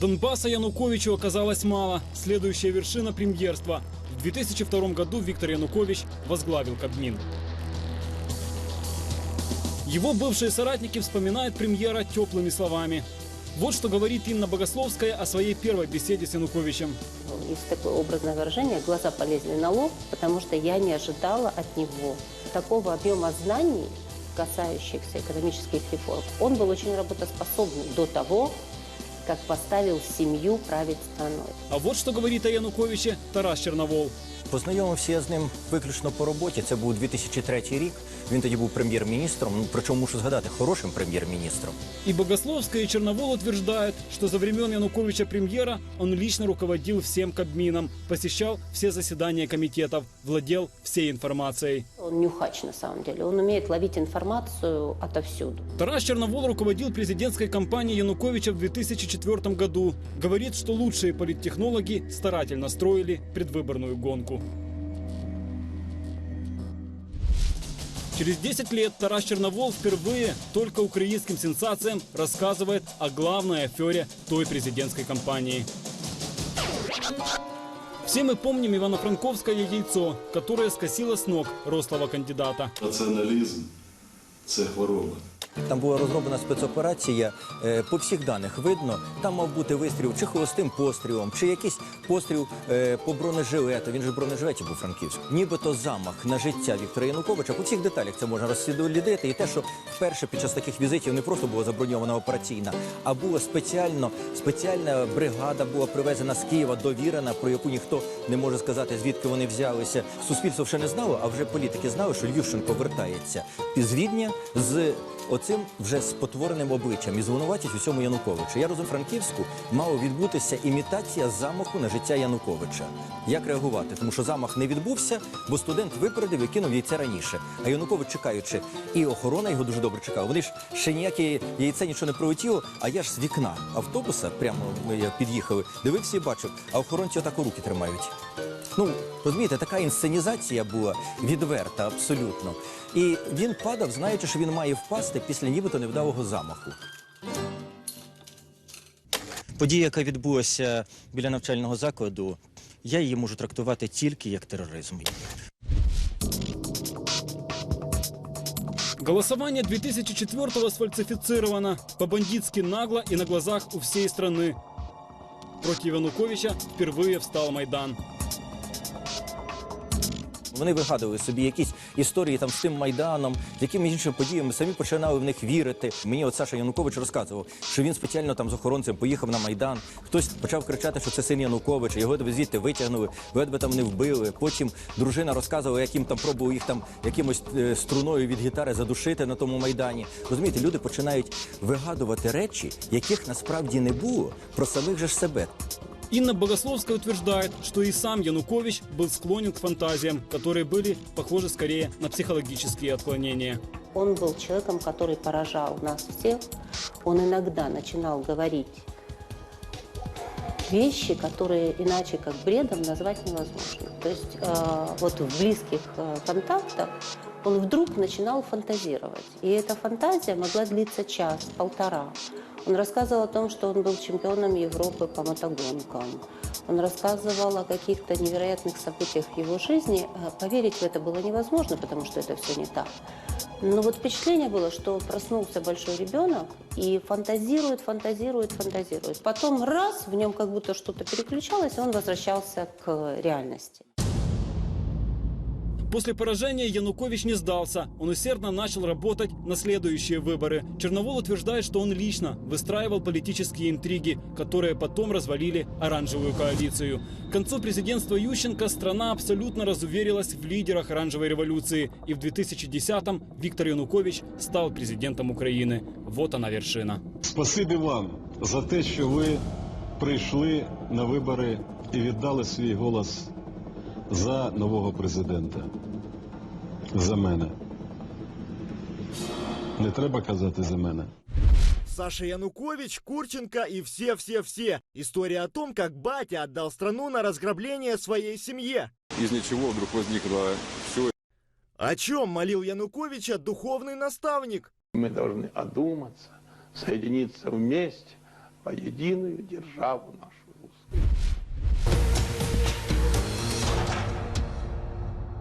Донбасса Януковичу оказалось мало. Следующая вершина премьерства. В 2002 году Виктор Янукович возглавил Кабмин. Его бывшие соратники вспоминают премьера теплыми словами. Вот что говорит Инна Богословская о своей первой беседе с Януковичем. Есть такое образное выражение, глаза полезли на лоб, потому что я не ожидала от него такого объема знаний, касающихся экономических реформ. Он был очень работоспособным до того, как поставил семью править страной. А вот что говорит о Януковиче Тарас Черновол. Познайомився я з ним виключно по роботі. Це був 2003 рік. Він тоді був прем'єр-міністром. Ну причому мушу згадати хорошим прем'єр-міністром. И Богословская, и Черновол утверждают, что за времен Януковича премьера он лично руководил всем Кабмином, посещал все заседания комитетов, владел всей информацией. Он нюхач на самом деле, он умеет ловить информацию отовсюду. Тарас Черновол руководил президентской кампанией Януковича в 2004 году. Говорит, что лучшие политтехнологи старательно строили предвыборную гонку. Через 10 лет Тарас Черновол впервые только украинским сенсациям рассказывает о главной афере той президентской кампании. Все мы помним Ивано-Франковское яйцо, которое скосило с ног рослого кандидата. Націоналізм це хвороба. Там була розроблена спецоперація. е, По всіх даних видно, там мав бути вистріл чи холостим пострілом, чи якийсь постріл е, по бронежилету. Він же бронежилеті був Франківськ. Нібито замах на життя Віктора Януковича. По всіх деталях це можна розслідувати. І те, що вперше під час таких візитів не просто була заброньована операційна, а була спеціально спеціальна бригада була привезена з Києва, довірена, про яку ніхто не може сказати, звідки вони взялися. Суспільство ще не знало, а вже політики знали, що Ющенко вертається з Відня з оцим вже спотвореним обличчям і звинуватять у цьому Януковича. Я розумію, Франківську мала відбутися імітація замаху на життя Януковича. Як реагувати? Тому що замах не відбувся, бо студент випередив і кинув яйце раніше. А Янукович чекаючи, і охорона його дуже добре чекала. Вони ж ще ніяке яйце нічого не прилетіло, а я ж з вікна автобуса, прямо ми під'їхали, дивився і бачив, а охоронці отак у руки тримають. Ну, розумієте, така інсценізація була відверта, абсолютно. І він падав, знаючи, що він має впасти після нібито невдалого замаху. Подія, яка відбулася біля навчального закладу, я її можу трактувати тільки як тероризм. Голосование 2004-го сфальсифицировано по-бандитски нагло и на глазах у всей страны. Против Януковича впервые встал Майдан. Вони вигадували собі якісь історії там з тим майданом, з якими іншими подіями самі починали в них вірити. Мені от Саша Янукович розказував, що він спеціально там з охоронцем поїхав на майдан. Хтось почав кричати, що це син Януковича. Його звідти витягнули, ледве там не вбили. Потім дружина розказувала, як їм там пробував їх там якимось е, струною від гітари задушити на тому майдані. Розумієте, люди починають вигадувати речі, яких насправді не було про самих же ж себе. Инна Богословская утверждает, что и сам Янукович был склонен к фантазиям, которые были похожи скорее на психологические отклонения. Он был человеком, который поражал нас всех. Он иногда начинал говорить вещи, которые иначе как бредом назвать невозможно. То есть э, вот в близких э, контактах он вдруг начинал фантазировать. И эта фантазия могла длиться час, полтора. Он рассказывал о том, что он был чемпионом Европы по мотогонкам. Он рассказывал о каких-то невероятных событиях в его жизни. Э, Поверить в это было невозможно, потому что это все не так. Но вот впечатление было, что проснулся большой ребенок и фантазирует, фантазирует, фантазирует. Потом раз, в нем как будто что-то переключалось, и он возвращался к реальности. После поражения Янукович не сдался. Он усердно начал работать на следующие выборы. Черновол утверждает, что он лично выстраивал политические интриги, которые потом развалили оранжевую коалицию. К концу президентства Ющенко страна абсолютно разуверилась в лидерах оранжевой революции. И в 2010-м Виктор Янукович стал президентом Украины. Вот она вершина. Спасибі вам за те, що ви прийшли на вибори і віддали свій голос за нового президента. За мене. Не треба казати за мене. Саша Янукович, Курченко и все-все-все. История о том, как батя отдал страну на разграбление своей семье. из ничего вдруг возникло все. О чем молил Януковича духовный наставник? Мы должны одуматься, соединиться вместе во единую державу нашу.